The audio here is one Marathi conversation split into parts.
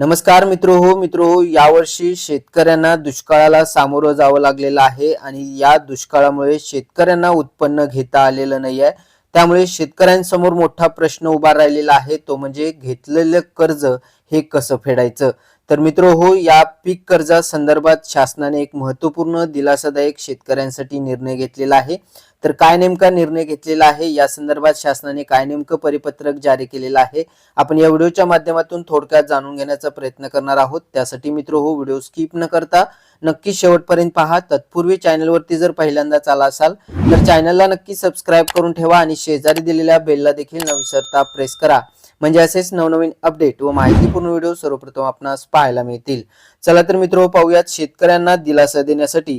नमस्कार मित्र हो मित्र हो यावर्षी शेतकऱ्यांना दुष्काळाला सामोरं जावं लागलेलं आहे आणि या दुष्काळामुळे शेतकऱ्यांना उत्पन्न घेता आलेलं नाही आहे त्यामुळे शेतकऱ्यांसमोर मोठा प्रश्न उभा राहिलेला आहे तो म्हणजे घेतलेलं कर्ज हे कसं फेडायचं? तर मित्र हो या पीक कर्जा संदर्भात शासनाने एक महत्त्वपूर्ण दिलासादायक शेतकऱ्यांसाठी निर्णय घेतलेला आहे. तर काय नेमका निर्णय घेतलेला आहे? या संदर्भात शासनाने काय नेमकं परिपत्रक जारी केलेलं आहे? आपण या व्हिडिओच्या माध्यमातून थोडक्यात जाणून घेण्याचा प्रयत्न करणार आहोत. त्यासाठी मित्र हो व्हिडिओ स्किप न करता नक्की शेवटपर्यंत पहा. तत्पूर्वी चॅनलवरती जर पहिल्यांदाच आला असाल तर चॅनलला नक्की सबस्क्राईब करून ठेवा आणि शेजारी दिलेल्या बेलला देखील न विसरता प्रेस करा. म्हणजे असेच नवनवीन अपडेट व माहितीपूर्ण व्हिडिओ सर्वप्रथम आपणास पाहायला मिळतील. चला तर मित्र पाहूयात शेतकऱ्यांना दिलासा देण्यासाठी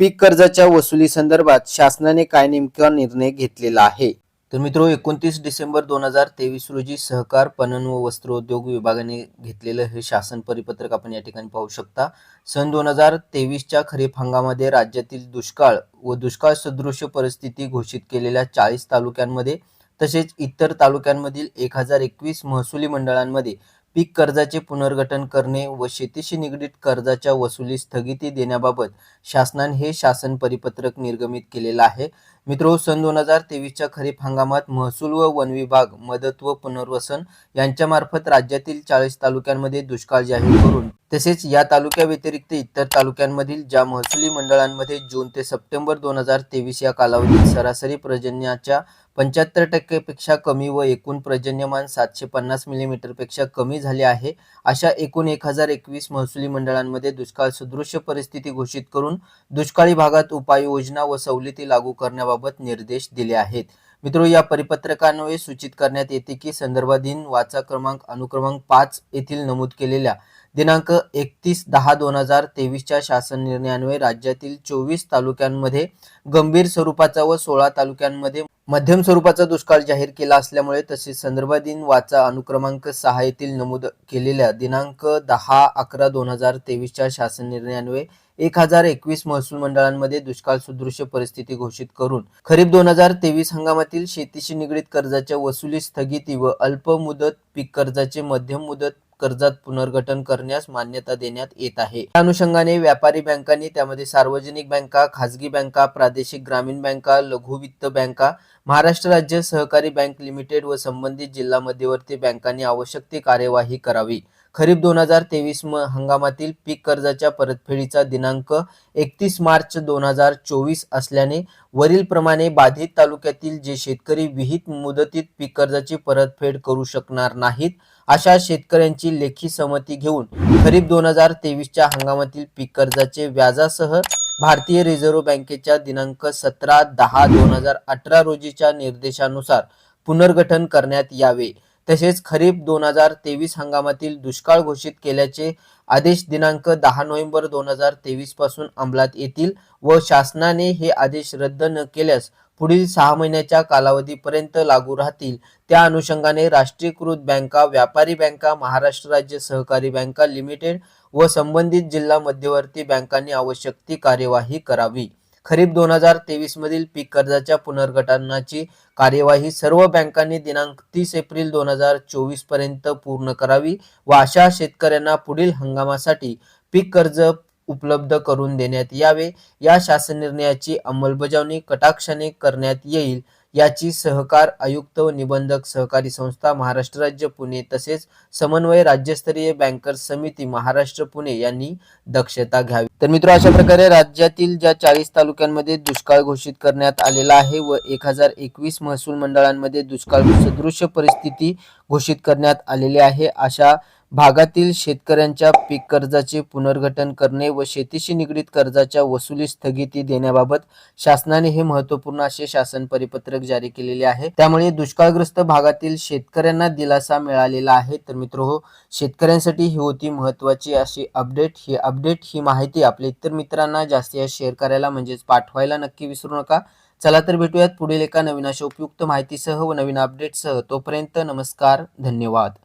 पीक कर्जाच्या वसुली संदर्भात शासनाने काय नेमका निर्णय घेतलेला आहे? तर मित्र एकोणतीस डिसेंबर दोन हजार तेवीस रोजी सहकार पणन व वस्त्रोद्योग विभागाने घेतलेलं हे शासन परिपत्रक आपण या ठिकाणी पाहू शकता. सन दोन हजार तेवीसच्या खरीप हंगामामध्ये राज्यातील दुष्काळ व दुष्काळ सदृश परिस्थिती घोषित केलेल्या चाळीस तालुक्यांमध्ये तसेच इतर तालुक्यांमधील एक हजार एकवीस महसुली मंडळांमध्ये पीक कर्जाचे पुनर्गठन करणे व शेतीशी निगडीत कर्जाच्या वसुली स्थगिती देण्याबाबत शासनाने हे शासन परिपत्रक निर्गमित केलेलं आहे. मित्रो सन दोन हजार तेवीसच्या खरीप हंगामात महसूल व वन विभाग मदत व पुनर्वसन यांच्यामार्फत राज्यातील चाळीस तालुक्यांमध्ये दुष्काळ जाहीर करून तसेच या तालुक्याव्यतिरिक्त इतर तालुक्यांमधील ज्या महसुली मंडळांमध्ये जून ते सप्टेंबर दोन हजार तेवीस या कालावधीत सरासरी पर्जन्याच्या पंच्याहत्तर टक्केपेक्षा कमी व एकूण पर्जन्यमान सातशे पन्नास मिलीमीटरपेक्षा कमी झाले आहे अशा एकूण एक हजार एकवीस महसुली मंडळांमध्ये दुष्काळ सदृश्य परिस्थिती घोषित करून दुष्काळी भागात उपाययोजना व सवलती लागू करण्याबाबत निर्देश दिले आहेत. मित्रो या परिपत्रकान्वये सूचित करण्यात येते की संदर्भाधीन वाचा क्रमांक अनुक्रमांक पाच येथील नमूद केलेल्या दिनांक एकतीस दहा दोन हजार तेवीसच्या शासन निर्णयान्वये राज्यातील चोवीस तालुक्यांमध्ये गंभीर स्वरूपाचा व सोळा तालुक्यांमध्ये मध्यम स्वरूपाचा दुष्काळ जाहीर केला असल्यामुळे तसेच संदर्भाधीन वाचा अनुक्रमांक सहा येथील नमूद केलेल्या दिनांक दहा अकरा दोन हजार तेवीसच्या शासन निर्णयान्वये एक हजार एकवीस महसूल मंडळांमध्ये दुष्काळ सदृश्य परिस्थिती घोषित करून खरीप दोन हजार तेवीस हंगामातील शेतीशी निगडीत कर्जाच्या वसुली स्थगिती व अल्प मुदत पीक कर्जाचे मध्यम मुदत कर्जात पुनर्गठन करण्यास मान्यता देण्यात येत आहे. त्या अनुषंगाने व्यापारी बँकांनी त्यामध्ये सार्वजनिक बँका खाजगी बँका प्रादेशिक ग्रामीण बँका लघु वित्त बँका महाराष्ट्र राज्य सहकारी बँक लिमिटेड व संबंधित जिल्हा मध्यवर्ती बँकांनी आवश्यक ती कार्यवाही करावी. खरीप दोन हजार तेवीस हंगामातील पीक कर्जाच्या परतफेडीचा दिनांक एकतीस मार्च दोन हजार चोवीस असल्याने वरील प्रमाणे बाधित तालुक्यातील जे शेतकरी विहित मुदतीत पीक कर्जाची परतफेड करू शकणार नाहीत अशा शेतकऱ्यांची लेखी संमती घेऊन खरीप दोन हजार तेवीसच्या हंगामातील पीक कर्जाचे व्याजासह भारतीय रिझर्व्ह बँकेच्या दिनांक सतरा दहा दोन हजार अठरा रोजीच्या निर्देशानुसार पुनर्गठन करण्यात यावे. तसेच खरीप दोन हजार तेवीस हंगामातील दुष्काळ घोषित केल्याचे आदेश दिनांक दहा नोव्हेंबर दोन हजार तेवीसपासून अंमलात येतील व शासनाने हे आदेश रद्द न केल्यास पुढील सहा महिन्याच्या कालावधीपर्यंत लागू राहतील. त्या अनुषंगाने राष्ट्रीयकृत बँका व्यापारी बँका महाराष्ट्र राज्य सहकारी बँका लिमिटेड व संबंधित जिल्हा मध्यवर्ती बँकांनी आवश्यक ती कार्यवाही करावी. खरीप दोन हजार तेवीस मधील पीक कर्जाच्या पुनर्गठनाची कार्यवाही सर्व बँकांनी दिनांक तीस एप्रिल दोन हजार चोवीसपर्यंत पूर्ण करावी व अशा शेतकऱ्यांना पुढील हंगामासाठी पीक कर्ज उपलब्ध करून देण्यात यावे. या शासन निर्णयाची अंमलबजावणी कटाक्षाने करण्यात येईल. याची सहकार आयुक्त व निबंधक सहकारी संस्था महाराष्ट्र राज्य पुणे तसेच समन्वय राज्यस्तरीय बँकर्स समिती महाराष्ट्र पुणे यांनी दक्षता घ्यावी. तर मित्र अशा प्रकारे राज्यातील ज्या चाळीस तालुक्यांमध्ये दुष्काळ घोषित करण्यात आलेला आहे व एक हजार एकवीस महसूल मंडळांमध्ये दुष्काळ सदृश्य परिस्थिती घोषित करण्यात आलेली आहे अशा भागातील शेतकऱ्यांच्या पीक कर्जाचे पुनर्गठन करणे व शेतीशी निगडीत कर्जाच्या वसुली स्थगिती देण्याबाबत शासनाने हे महत्त्वपूर्ण असे शासन परिपत्रक जारी केलेले आहे. त्यामुळे दुष्काळग्रस्त भागातील शेतकऱ्यांना दिलासा मिळालेला आहे. तर मित्र हो शेतकऱ्यांसाठी ही होती महत्वाची अशी अपडेट. ही अपडेट ही माहिती आपल्या इतर मित्रांना जास्तीत जास्त शेअर करायला म्हणजेच पाठवायला नक्की विसरू नका. चला तर भेटूयात पुढील एका नवीन अशा उपयुक्त माहितीसह व नवीन अपडेटसह. तोपर्यंत नमस्कार धन्यवाद.